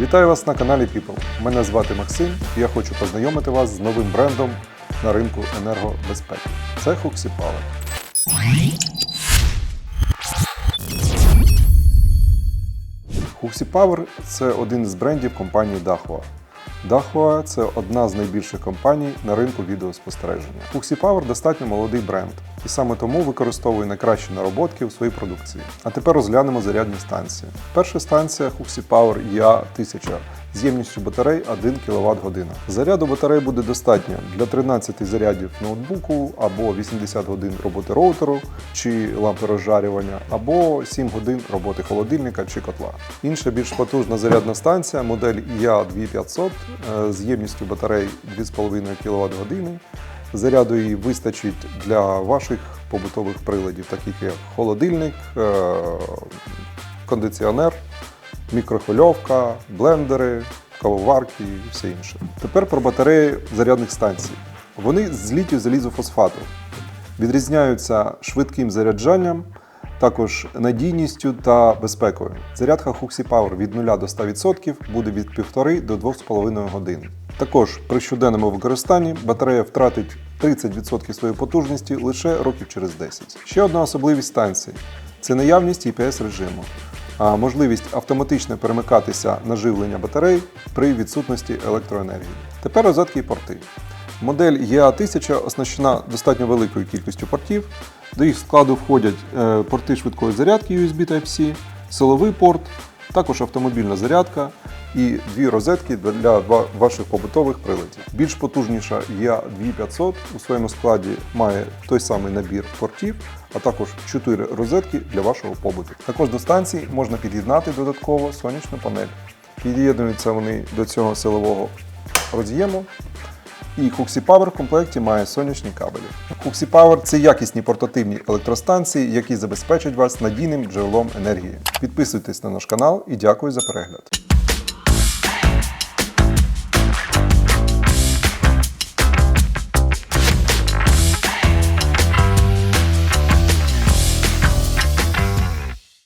Вітаю вас на каналі People. Мене звати Максим і я хочу познайомити вас з новим брендом на ринку енергобезпеки. Це Huxi Power. Huxi Power – це один з брендів компанії Dahua. Dahua – це одна з найбільших компаній на ринку відеоспостереження. Huxi Power достатньо молодий бренд, і саме тому використовує найкращі нароботки у своїй продукції. А тепер розглянемо зарядні станції. Перша станція Huxi Power EA1000 з ємністю батарей 1 кВт година. Заряду батарей буде достатньо для 13 зарядів ноутбуку або 80 годин роботи роутеру чи лампи розжарювання, або 7 годин роботи холодильника чи котла. Інша більш потужна зарядна станція модель EA2500 е, з ємністю батарей 2,5 кВт години. Заряду її вистачить для ваших побутових приладів, таких як холодильник, е, кондиціонер, мікрохвильовка, блендери, кавоварки і все інше. Тепер про батареї зарядних станцій. Вони з літію залізофосфату. Відрізняються швидким заряджанням, також надійністю та безпекою. Зарядка Huxi Power від 0 до 100% буде від 1,5 до 2,5 годин. Також при щоденному використанні батарея втратить 30% своєї потужності лише років через 10. Ще одна особливість станції це наявність EPS режиму, а можливість автоматично перемикатися на живлення батарей при відсутності електроенергії. Тепер розетки і порти. Модель EA1000 оснащена достатньо великою кількістю портів. До їх складу входять е, порти швидкої зарядки USB Type-C, силовий порт, також автомобільна зарядка і дві розетки для ваших побутових приладів. Більш потужніша EA2500 у своєму складі має той самий набір портів, а також 4 розетки для вашого побуту. Також до станції можна під'єднати додатково сонячну панель. Під'єднуються вони до цього силового роз'єму. І Huxi Power в комплекті має сонячні кабелі. Huxi Power – це якісні портативні електростанції, які забезпечать вас надійним джерелом енергії. Підписуйтесь на наш канал і дякую за перегляд.